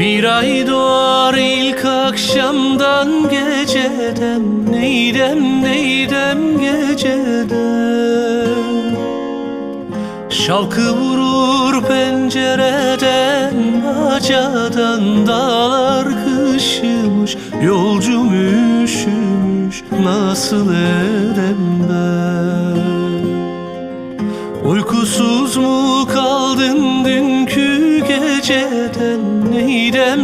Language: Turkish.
Bir ay doğar ilk akşamdan geceden. Neydem neydem geceden? Şalkı vurur pencereden Acadan dağlar kışımış Yolcum üşümüş nasıl edem ben? Uykusuz mu kaldın dünkü geceden? Meyrem